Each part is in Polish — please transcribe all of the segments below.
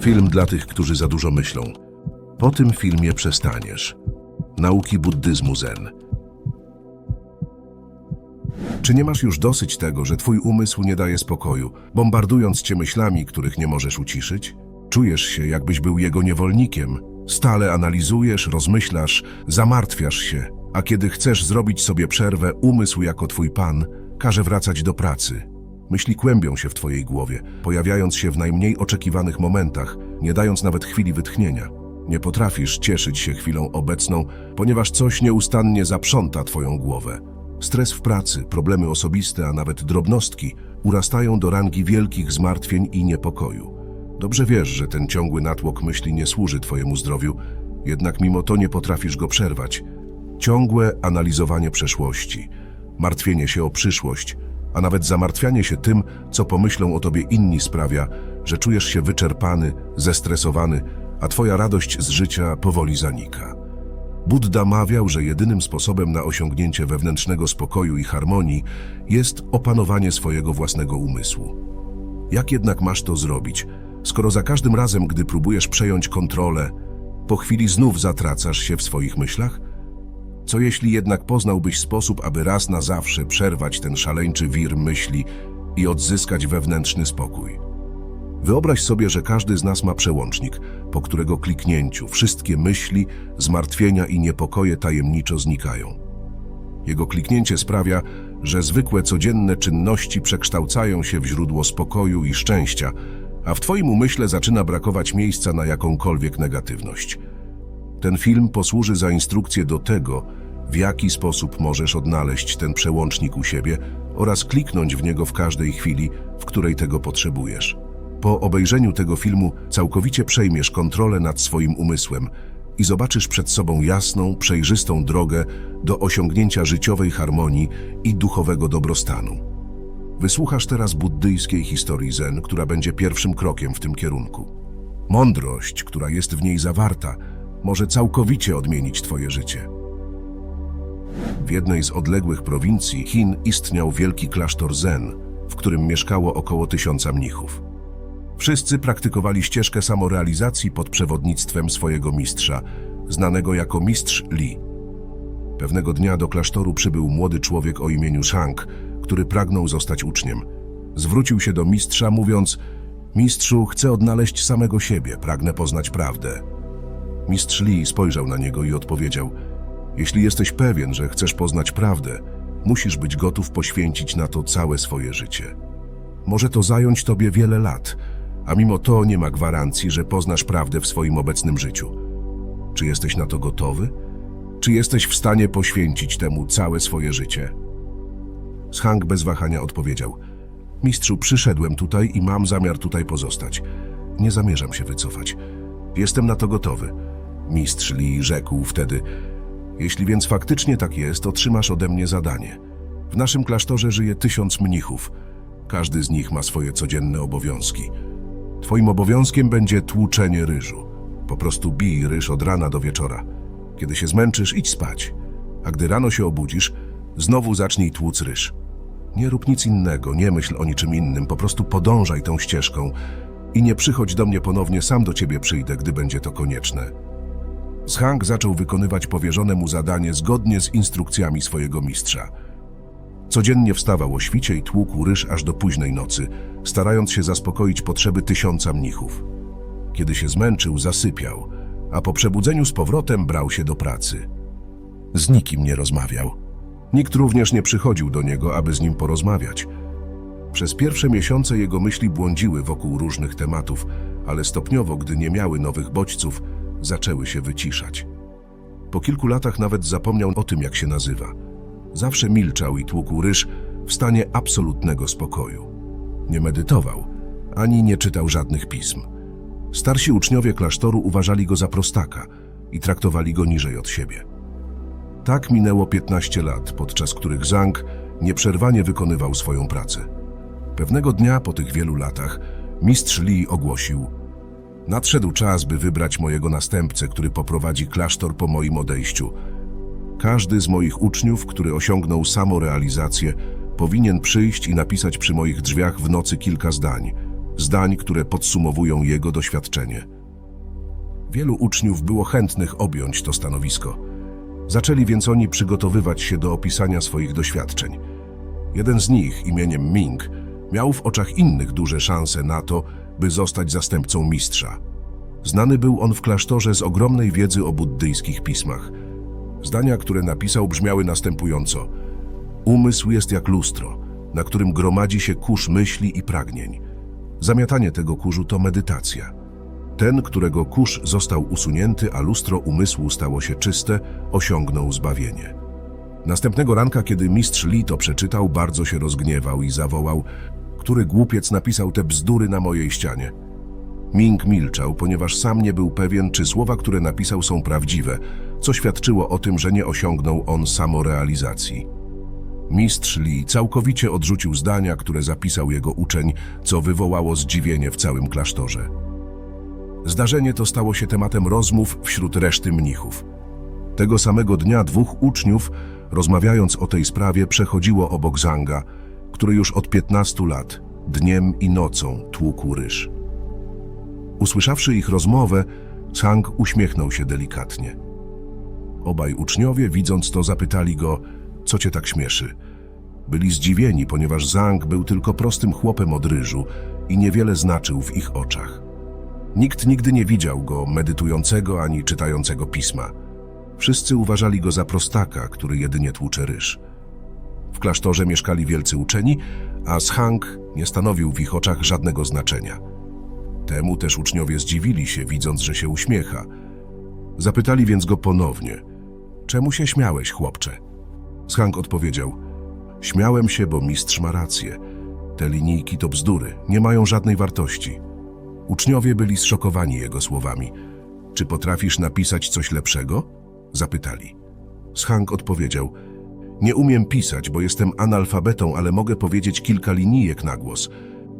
Film dla tych, którzy za dużo myślą. Po tym filmie przestaniesz. Nauki buddyzmu zen. Czy nie masz już dosyć tego, że twój umysł nie daje spokoju, bombardując cię myślami, których nie możesz uciszyć? Czujesz się, jakbyś był jego niewolnikiem. Stale analizujesz, rozmyślasz, zamartwiasz się, a kiedy chcesz zrobić sobie przerwę, umysł jako twój pan każe wracać do pracy. Myśli kłębią się w twojej głowie, pojawiając się w najmniej oczekiwanych momentach, nie dając nawet chwili wytchnienia. Nie potrafisz cieszyć się chwilą obecną, ponieważ coś nieustannie zaprząta twoją głowę. Stres w pracy, problemy osobiste, a nawet drobnostki urastają do rangi wielkich zmartwień i niepokoju. Dobrze wiesz, że ten ciągły natłok myśli nie służy twojemu zdrowiu, jednak mimo to nie potrafisz go przerwać. Ciągłe analizowanie przeszłości, martwienie się o przyszłość, a nawet zamartwianie się tym, co pomyślą o tobie inni sprawia, że czujesz się wyczerpany, zestresowany, a twoja radość z życia powoli zanika. Buddha mawiał, że jedynym sposobem na osiągnięcie wewnętrznego spokoju i harmonii jest opanowanie swojego własnego umysłu. Jak jednak masz to zrobić, skoro za każdym razem, gdy próbujesz przejąć kontrolę, po chwili znów zatracasz się w swoich myślach? Co jeśli jednak poznałbyś sposób, aby raz na zawsze przerwać ten szaleńczy wir myśli i odzyskać wewnętrzny spokój? Wyobraź sobie, że każdy z nas ma przełącznik, po którego kliknięciu wszystkie myśli, zmartwienia i niepokoje tajemniczo znikają. Jego kliknięcie sprawia, że zwykłe codzienne czynności przekształcają się w źródło spokoju i szczęścia, a w Twoim umyśle zaczyna brakować miejsca na jakąkolwiek negatywność. Ten film posłuży za instrukcję do tego, w jaki sposób możesz odnaleźć ten przełącznik u siebie oraz kliknąć w niego w każdej chwili, w której tego potrzebujesz. Po obejrzeniu tego filmu całkowicie przejmiesz kontrolę nad swoim umysłem i zobaczysz przed sobą jasną, przejrzystą drogę do osiągnięcia życiowej harmonii i duchowego dobrostanu. Wysłuchasz teraz buddyjskiej historii Zen, która będzie pierwszym krokiem w tym kierunku. Mądrość, która jest w niej zawarta, może całkowicie odmienić Twoje życie. W jednej z odległych prowincji Chin istniał wielki klasztor Zen, w którym mieszkało około tysiąca mnichów. Wszyscy praktykowali ścieżkę samorealizacji pod przewodnictwem swojego mistrza, znanego jako mistrz Li. Pewnego dnia do klasztoru przybył młody człowiek o imieniu Shang, który pragnął zostać uczniem. Zwrócił się do mistrza, mówiąc: Mistrzu, chcę odnaleźć samego siebie, pragnę poznać prawdę. Mistrz Li spojrzał na niego i odpowiedział: Jeśli jesteś pewien, że chcesz poznać prawdę, musisz być gotów poświęcić na to całe swoje życie. Może to zająć tobie wiele lat, a mimo to nie ma gwarancji, że poznasz prawdę w swoim obecnym życiu. Czy jesteś na to gotowy? Czy jesteś w stanie poświęcić temu całe swoje życie? Shang bez wahania odpowiedział: Mistrzu, przyszedłem tutaj i mam zamiar tutaj pozostać. Nie zamierzam się wycofać. Jestem na to gotowy. Mistrz Li rzekł wtedy: Jeśli więc faktycznie tak jest, otrzymasz ode mnie zadanie. W naszym klasztorze żyje tysiąc mnichów. Każdy z nich ma swoje codzienne obowiązki. Twoim obowiązkiem będzie tłuczenie ryżu. Po prostu bij ryż od rana do wieczora. Kiedy się zmęczysz, idź spać. A gdy rano się obudzisz, znowu zacznij tłuc ryż. Nie rób nic innego, nie myśl o niczym innym, po prostu podążaj tą ścieżką i nie przychodź do mnie ponownie, sam do ciebie przyjdę, gdy będzie to konieczne. Shang zaczął wykonywać powierzone mu zadanie zgodnie z instrukcjami swojego mistrza. Codziennie wstawał o świcie i tłukł ryż aż do późnej nocy, starając się zaspokoić potrzeby tysiąca mnichów. Kiedy się zmęczył, zasypiał, a po przebudzeniu z powrotem brał się do pracy. Z nikim nie rozmawiał. Nikt również nie przychodził do niego, aby z nim porozmawiać. Przez pierwsze miesiące jego myśli błądziły wokół różnych tematów, ale stopniowo, gdy nie miały nowych bodźców, zaczęły się wyciszać. Po kilku latach nawet zapomniał o tym, jak się nazywa. Zawsze milczał i tłukł ryż w stanie absolutnego spokoju. Nie medytował, ani nie czytał żadnych pism. Starsi uczniowie klasztoru uważali go za prostaka i traktowali go niżej od siebie. Tak minęło 15 lat, podczas których Zhang nieprzerwanie wykonywał swoją pracę. Pewnego dnia po tych wielu latach mistrz Li ogłosił Nadszedł czas, by wybrać mojego następcę, który poprowadzi klasztor po moim odejściu. Każdy z moich uczniów, który osiągnął samorealizację, powinien przyjść i napisać przy moich drzwiach w nocy kilka zdań. zdań, które podsumowują jego doświadczenie. Wielu uczniów było chętnych objąć to stanowisko. Zaczęli więc oni przygotowywać się do opisania swoich doświadczeń. Jeden z nich, imieniem Ming, miał w oczach innych duże szanse na to, by zostać zastępcą mistrza. Znany był on w klasztorze z ogromnej wiedzy o buddyjskich pismach. Zdania, które napisał, brzmiały następująco: Umysł jest jak lustro, na którym gromadzi się kurz myśli i pragnień. Zamiatanie tego kurzu to medytacja. Ten, którego kurz został usunięty, a lustro umysłu stało się czyste, osiągnął zbawienie. Następnego ranka, kiedy mistrz Li to przeczytał, bardzo się rozgniewał i zawołał: Który głupiec napisał te bzdury na mojej ścianie? Ming milczał, ponieważ sam nie był pewien, czy słowa, które napisał, są prawdziwe, co świadczyło o tym, że nie osiągnął on samorealizacji. Mistrz Li całkowicie odrzucił zdania, które zapisał jego uczeń, co wywołało zdziwienie w całym klasztorze. Zdarzenie to stało się tematem rozmów wśród reszty mnichów. Tego samego dnia dwóch uczniów, rozmawiając o tej sprawie, przechodziło obok Zanga, który już od 15 lat, dniem i nocą, tłukł ryż. Usłyszawszy ich rozmowę, Zhang uśmiechnął się delikatnie. Obaj uczniowie, widząc to, zapytali go, co cię tak śmieszy. Byli zdziwieni, ponieważ Zhang był tylko prostym chłopem od ryżu i niewiele znaczył w ich oczach. Nikt nigdy nie widział go medytującego ani czytającego pisma. Wszyscy uważali go za prostaka, który jedynie tłucze ryż. W klasztorze mieszkali wielcy uczeni, a Zhang nie stanowił w ich oczach żadnego znaczenia. Temu też uczniowie zdziwili się, widząc, że się uśmiecha. Zapytali więc go ponownie: Czemu się śmiałeś, chłopcze? Zhang odpowiedział: Śmiałem się, bo mistrz ma rację. Te linijki to bzdury, nie mają żadnej wartości. Uczniowie byli zszokowani jego słowami. Czy potrafisz napisać coś lepszego? Zapytali. Zhang odpowiedział: Nie umiem pisać, bo jestem analfabetą, ale mogę powiedzieć kilka linijek na głos.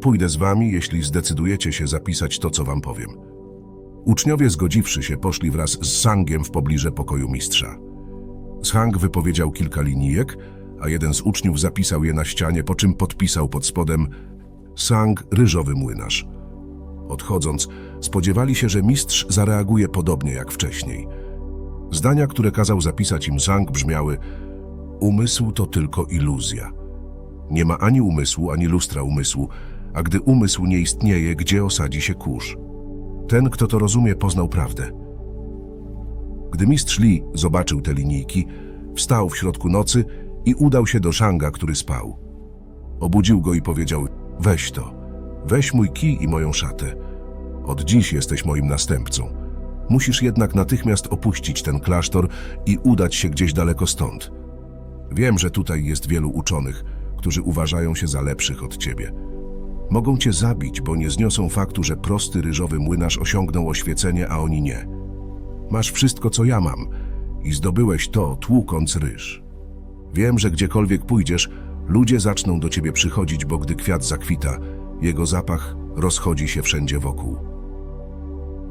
Pójdę z wami, jeśli zdecydujecie się zapisać to, co wam powiem. Uczniowie, zgodziwszy się, poszli wraz z Sangiem w pobliże pokoju mistrza. Zhang wypowiedział kilka linijek, a jeden z uczniów zapisał je na ścianie, po czym podpisał pod spodem Sang ryżowy młynarz. Odchodząc, spodziewali się, że mistrz zareaguje podobnie jak wcześniej. Zdania, które kazał zapisać im Zhang brzmiały Umysł to tylko iluzja. Nie ma ani umysłu, ani lustra umysłu, a gdy umysł nie istnieje, gdzie osadzi się kurz? Ten, kto to rozumie, poznał prawdę. Gdy mistrz Li zobaczył te linijki, wstał w środku nocy i udał się do Shanga, który spał. Obudził go i powiedział, weź to, weź mój kij i moją szatę. Od dziś jesteś moim następcą. Musisz jednak natychmiast opuścić ten klasztor i udać się gdzieś daleko stąd. Wiem, że tutaj jest wielu uczonych, którzy uważają się za lepszych od ciebie. Mogą cię zabić, bo nie zniosą faktu, że prosty ryżowy młynarz osiągnął oświecenie, a oni nie. Masz wszystko, co ja mam i zdobyłeś to, tłukąc ryż. Wiem, że gdziekolwiek pójdziesz, ludzie zaczną do ciebie przychodzić, bo gdy kwiat zakwita, jego zapach rozchodzi się wszędzie wokół.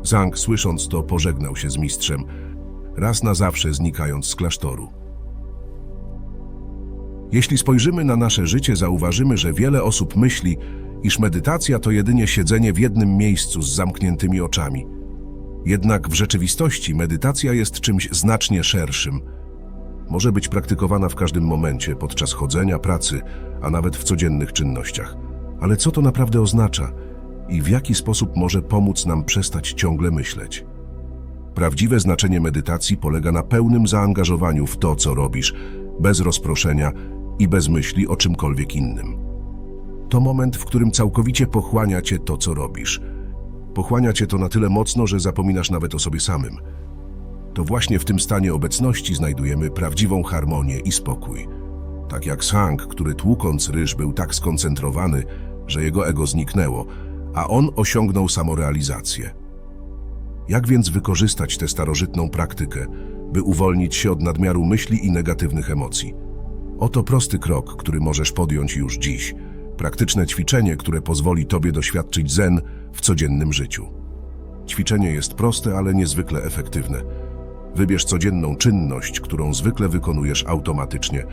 Zhang, słysząc to, pożegnał się z mistrzem, raz na zawsze znikając z klasztoru. Jeśli spojrzymy na nasze życie, zauważymy, że wiele osób myśli, iż medytacja to jedynie siedzenie w jednym miejscu z zamkniętymi oczami. Jednak w rzeczywistości medytacja jest czymś znacznie szerszym. Może być praktykowana w każdym momencie, podczas chodzenia, pracy, a nawet w codziennych czynnościach. Ale co to naprawdę oznacza i w jaki sposób może pomóc nam przestać ciągle myśleć? Prawdziwe znaczenie medytacji polega na pełnym zaangażowaniu w to, co robisz, bez rozproszenia i bez myśli o czymkolwiek innym. To moment, w którym całkowicie pochłania cię to, co robisz. Pochłania cię to na tyle mocno, że zapominasz nawet o sobie samym. To właśnie w tym stanie obecności znajdujemy prawdziwą harmonię i spokój. Tak jak Sang, który tłukąc ryż był tak skoncentrowany, że jego ego zniknęło, a on osiągnął samorealizację. Jak więc wykorzystać tę starożytną praktykę, by uwolnić się od nadmiaru myśli i negatywnych emocji? Oto prosty krok, który możesz podjąć już dziś. Praktyczne ćwiczenie, które pozwoli Tobie doświadczyć zen w codziennym życiu. Ćwiczenie jest proste, ale niezwykle efektywne. Wybierz codzienną czynność, którą zwykle wykonujesz automatycznie.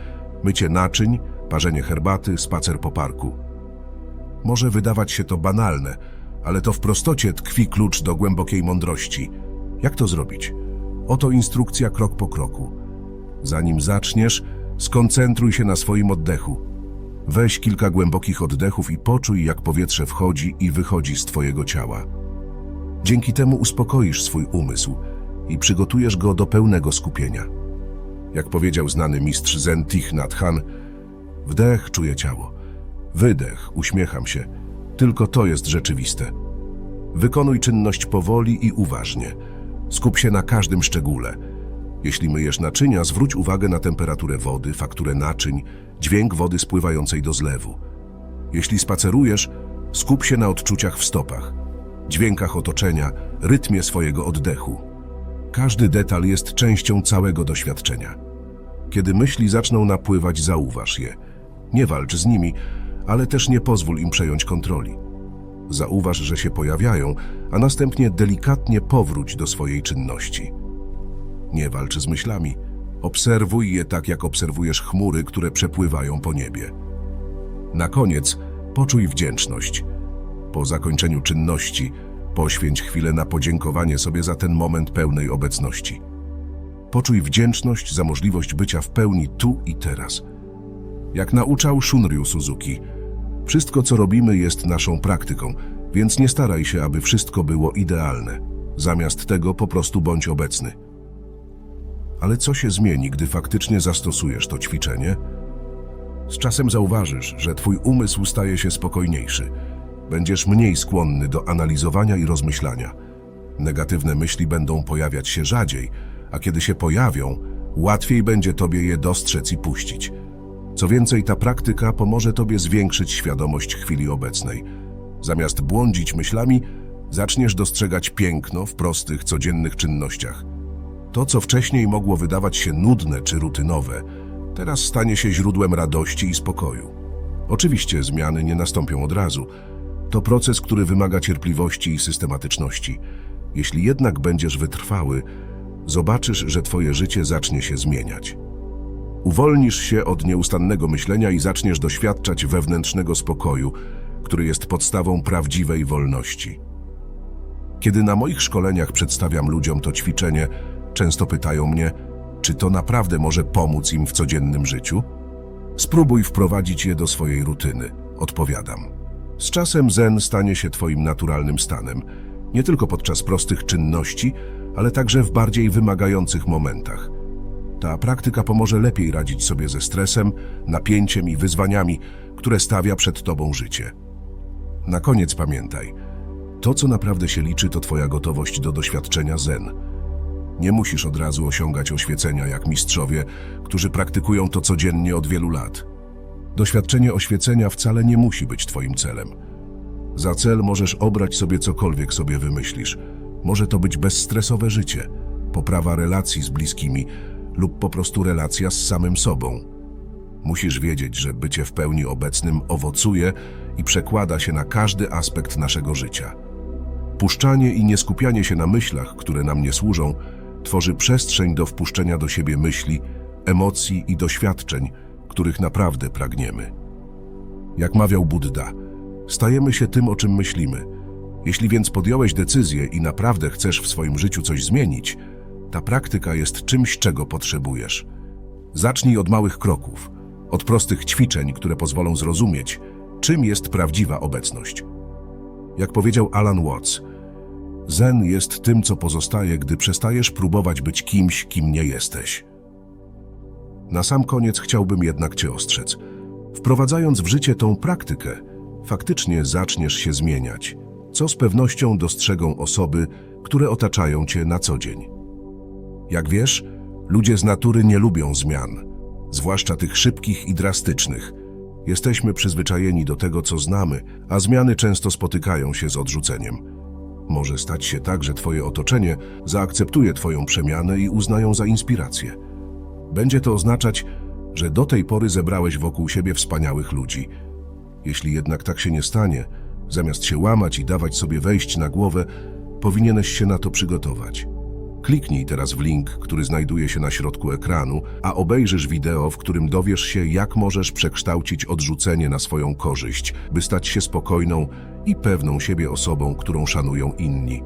Mycie naczyń, parzenie herbaty, spacer po parku. Może wydawać się to banalne, ale to w prostocie tkwi klucz do głębokiej mądrości. Jak to zrobić? Oto instrukcja krok po kroku. Zanim zaczniesz, skoncentruj się na swoim oddechu. Weź kilka głębokich oddechów i poczuj, jak powietrze wchodzi i wychodzi z Twojego ciała. Dzięki temu uspokoisz swój umysł i przygotujesz go do pełnego skupienia. Jak powiedział znany mistrz Zen Thich Nhat Hanh, wdech czuję ciało, wydech uśmiecham się. Tylko to jest rzeczywiste. Wykonuj czynność powoli i uważnie. Skup się na każdym szczególe. Jeśli myjesz naczynia, zwróć uwagę na temperaturę wody, fakturę naczyń, dźwięk wody spływającej do zlewu. Jeśli spacerujesz, skup się na odczuciach w stopach, dźwiękach otoczenia, rytmie swojego oddechu. Każdy detal jest częścią całego doświadczenia. Kiedy myśli zaczną napływać, zauważ je. Nie walcz z nimi, ale też nie pozwól im przejąć kontroli. Zauważ, że się pojawiają, a następnie delikatnie powróć do swojej czynności. Nie walcz z myślami. Obserwuj je tak, jak obserwujesz chmury, które przepływają po niebie. Na koniec poczuj wdzięczność. Po zakończeniu czynności poświęć chwilę na podziękowanie sobie za ten moment pełnej obecności. Poczuj wdzięczność za możliwość bycia w pełni tu i teraz. Jak nauczał Shunryu Suzuki, wszystko co robimy jest naszą praktyką, więc nie staraj się, aby wszystko było idealne. Zamiast tego po prostu bądź obecny. Ale co się zmieni, gdy faktycznie zastosujesz to ćwiczenie? Z czasem zauważysz, że twój umysł staje się spokojniejszy. Będziesz mniej skłonny do analizowania i rozmyślania. Negatywne myśli będą pojawiać się rzadziej, a kiedy się pojawią, łatwiej będzie tobie je dostrzec i puścić. Co więcej, ta praktyka pomoże tobie zwiększyć świadomość chwili obecnej. Zamiast błądzić myślami, zaczniesz dostrzegać piękno w prostych, codziennych czynnościach. To, co wcześniej mogło wydawać się nudne czy rutynowe, teraz stanie się źródłem radości i spokoju. Oczywiście zmiany nie nastąpią od razu. To proces, który wymaga cierpliwości i systematyczności. Jeśli jednak będziesz wytrwały, zobaczysz, że twoje życie zacznie się zmieniać. Uwolnisz się od nieustannego myślenia i zaczniesz doświadczać wewnętrznego spokoju, który jest podstawą prawdziwej wolności. Kiedy na moich szkoleniach przedstawiam ludziom to ćwiczenie, często pytają mnie, czy to naprawdę może pomóc im w codziennym życiu? Spróbuj wprowadzić je do swojej rutyny, odpowiadam. Z czasem zen stanie się Twoim naturalnym stanem, nie tylko podczas prostych czynności, ale także w bardziej wymagających momentach. Ta praktyka pomoże lepiej radzić sobie ze stresem, napięciem i wyzwaniami, które stawia przed Tobą życie. Na koniec pamiętaj, to co naprawdę się liczy to Twoja gotowość do doświadczenia zen. Nie musisz od razu osiągać oświecenia jak mistrzowie, którzy praktykują to codziennie od wielu lat. Doświadczenie oświecenia wcale nie musi być Twoim celem. Za cel możesz obrać sobie cokolwiek sobie wymyślisz. Może to być bezstresowe życie, poprawa relacji z bliskimi lub po prostu relacja z samym sobą. Musisz wiedzieć, że bycie w pełni obecnym owocuje i przekłada się na każdy aspekt naszego życia. Puszczanie i nieskupianie się na myślach, które nam nie służą, tworzy przestrzeń do wpuszczenia do siebie myśli, emocji i doświadczeń, których naprawdę pragniemy. Jak mawiał Buddha, stajemy się tym, o czym myślimy. Jeśli więc podjąłeś decyzję i naprawdę chcesz w swoim życiu coś zmienić, ta praktyka jest czymś, czego potrzebujesz. Zacznij od małych kroków, od prostych ćwiczeń, które pozwolą zrozumieć, czym jest prawdziwa obecność. Jak powiedział Alan Watts, Zen jest tym, co pozostaje, gdy przestajesz próbować być kimś, kim nie jesteś. Na sam koniec chciałbym jednak Cię ostrzec. Wprowadzając w życie tą praktykę, faktycznie zaczniesz się zmieniać, co z pewnością dostrzegą osoby, które otaczają Cię na co dzień. Jak wiesz, ludzie z natury nie lubią zmian, zwłaszcza tych szybkich i drastycznych. Jesteśmy przyzwyczajeni do tego, co znamy, a zmiany często spotykają się z odrzuceniem. Może stać się tak, że Twoje otoczenie zaakceptuje Twoją przemianę i uznają za inspirację. Będzie to oznaczać, że do tej pory zebrałeś wokół siebie wspaniałych ludzi. Jeśli jednak tak się nie stanie, zamiast się łamać i dawać sobie wejść na głowę, powinieneś się na to przygotować. Kliknij teraz w link, który znajduje się na środku ekranu, a obejrzysz wideo, w którym dowiesz się, jak możesz przekształcić odrzucenie na swoją korzyść, by stać się spokojną i pewną siebie osobą, którą szanują inni.